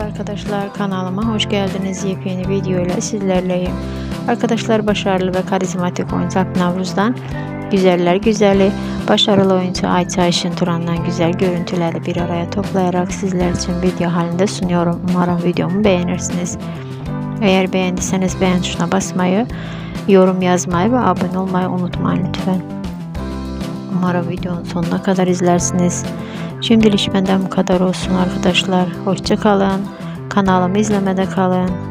Merhaba arkadaşlar kanalıma hoş geldiniz. Yepyeni video ile sizlerleyim. Arkadaşlar başarılı ve karizmatik oyuncu Navruz'dan güzeller güzeli, başarılı oyuncu Ayça Ayşin Turan'dan güzel görüntüleri bir araya toplayarak sizler için video halinde sunuyorum. Umarım videomu beğenirsiniz. Eğer beğendiyseniz beğen tuşuna basmayı, yorum yazmayı ve abone olmayı unutmayın lütfen. Umarım videonun sonuna kadar izlersiniz. Şimdilik benden bu kadar olsun arkadaşlar. Hoşça kalın. Kanalımı izlemede kalın.